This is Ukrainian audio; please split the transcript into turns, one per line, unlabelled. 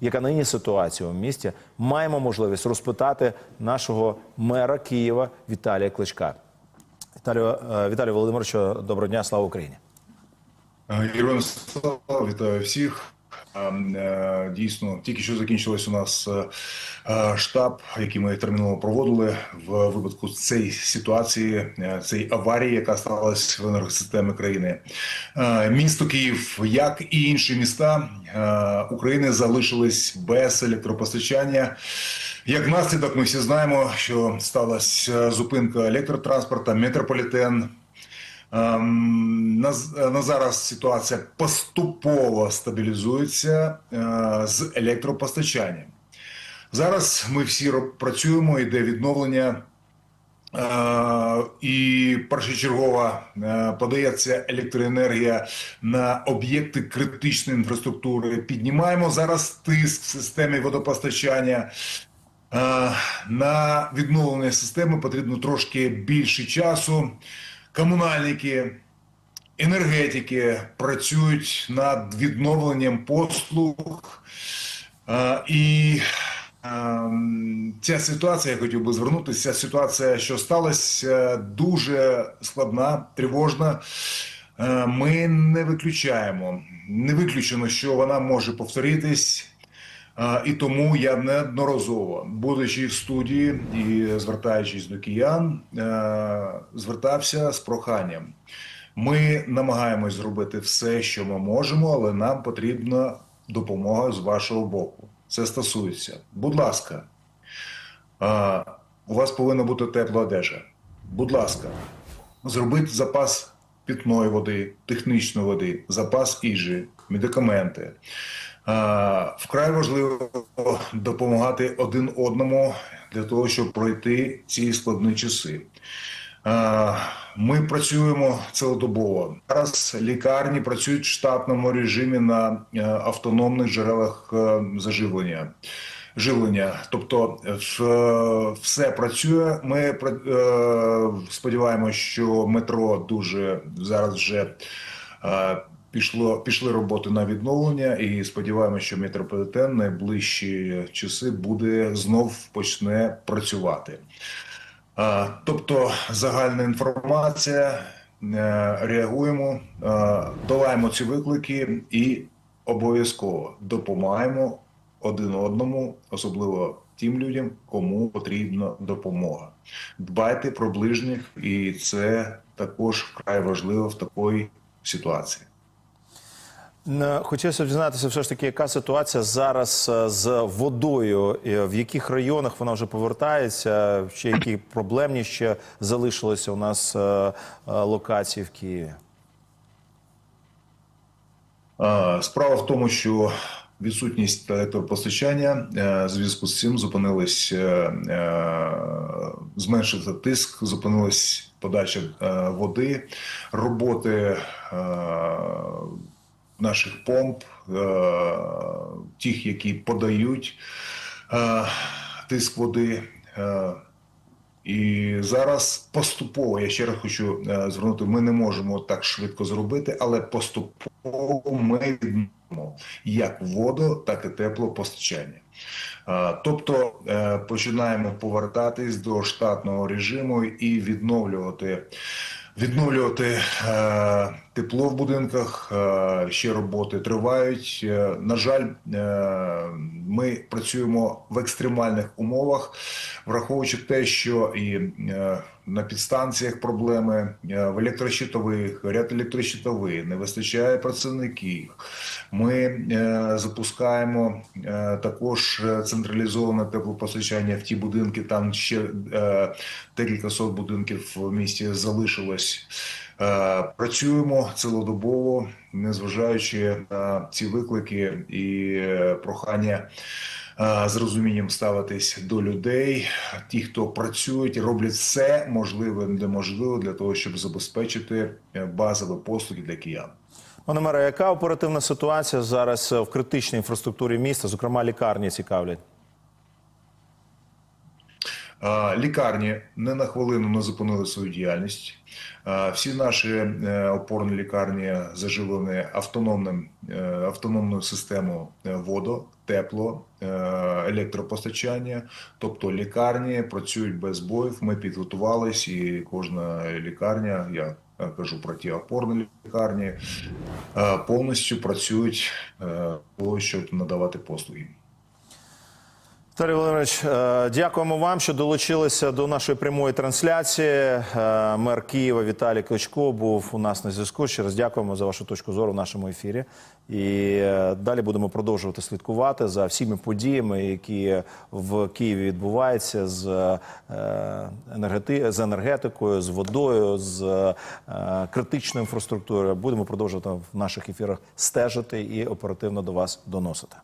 яка нині ситуація у місті, маємо можливість розпитати нашого мера Києва Віталія Кличка. Віталію, е, Віталію Володимировичу, доброго дня, слава Україні.
Героям слава, вітаю всіх. А, е, Дійсно, тільки що закінчилось у нас е, е, штаб, який ми терміново проводили в випадку цієї ситуації, цієї аварії, яка сталася в енергосистемі країни. Місто Київ, як і інші міста України, залишились без електропостачання. Як наслідок, ми всі знаємо, що сталася зупинка електротранспорту, метрополітен. Ем, На, на зараз ситуація поступово стабілізується е, з електропостачанням. Зараз ми всі працюємо, йде відновлення, е, і першочергово е, подається електроенергія на об'єкти критичної інфраструктури. Піднімаємо зараз тиск в системі водопостачання. Е, На відновлення системи потрібно трошки більше часу. Комунальники, енергетики працюють над відновленням послуг. І ця ситуація, я хотів би звернутися, ця ситуація, що сталася, дуже складна, тривожна. Ми не виключаємо, не виключено, що вона може повторитись. І тому я неодноразово, будучи в студії і звертаючись до киян, е, звертався з проханням. Ми намагаємось зробити все, що ми можемо, але нам потрібна допомога з вашого боку. Це стосується. Будь ласка, у вас повинна бути тепла одежа. Будь ласка, зробіть запас питної води, технічної води, запас їжі, медикаменти. Вкрай важливо допомагати один одному для того, щоб пройти ці складні часи. Ми працюємо цілодобово. Зараз лікарні працюють в штатному режимі на е, автономних джерелах е, заживлення. Живлення, тобто все працює. Ми е, сподіваємося, що метро дуже зараз вже пішло пішли роботи на відновлення, і сподіваємося, що метрополітен найближчі часи буде знов почне працювати. Тобто загальна інформація, е, реагуємо, е, долаємо ці виклики і обов'язково допомагаємо один одному, особливо тим людям, кому потрібна допомога. Дбайте про ближніх, і це також вкрай важливо в такій ситуації.
Не, Хотілося б дізнатися, все ж таки, яка ситуація зараз е, з водою, в яких районах вона вже повертається, ще які проблемні ще залишилися у нас е, е, локації в Києві.
Справа в тому, що відсутність електропостачання е, в зв'язку з цим зупинились, е, е, зменшився тиск, зупинилась подача е, води, роботи е, наших помп, е, тих, які подають е, тиск води. е, і зараз поступово, я ще раз хочу звернути, ми не можемо так швидко зробити, але поступово ми відновимо як воду, так і теплопостачання. Тобто починаємо повертатись до штатного режиму і відновлювати. Відновлювати тепло в будинках, е, ще роботи тривають. Е, на жаль, е, ми працюємо в екстремальних умовах, враховуючи те, що і на підстанціях проблеми в електрощитових, ряд електрощитових, не вистачає працівників. Ми запускаємо також централізоване теплопостачання в ті будинки. Там ще декілька сот будинків в місті залишилось. Е, Працюємо цілодобово, незважаючи на ці виклики і е, прохання е, з розумінням ставитись до людей. Ті, хто працюють, роблять все можливе неможливе для того, щоб забезпечити базові послуги для киян.
Пане мере, яка оперативна ситуація зараз в критичній інфраструктурі міста, зокрема лікарні цікавлять?
Лікарні не на хвилину не зупинили свою діяльність. Всі наші е, опорні лікарні заживлені автономним, е, автономною системою е, водо, тепло, електропостачання. Тобто лікарні працюють без боїв. Ми підготувались, і кожна лікарня, я кажу про ті опорні лікарні, повністю працюють щоб надавати послуги.
Віталій Володимирович, е, дякуємо вам, що долучилися до нашої прямої трансляції. Е, Мер Києва Віталій Кличко був у нас на зв'язку. Ще раз дякуємо за вашу точку зору в нашому ефірі. І е, далі будемо продовжувати слідкувати за всіми подіями, які в Києві відбуваються з, енергети... з енергетикою, з водою, з критичною інфраструктурою. Будемо продовжувати в наших ефірах стежити і оперативно до вас доносити.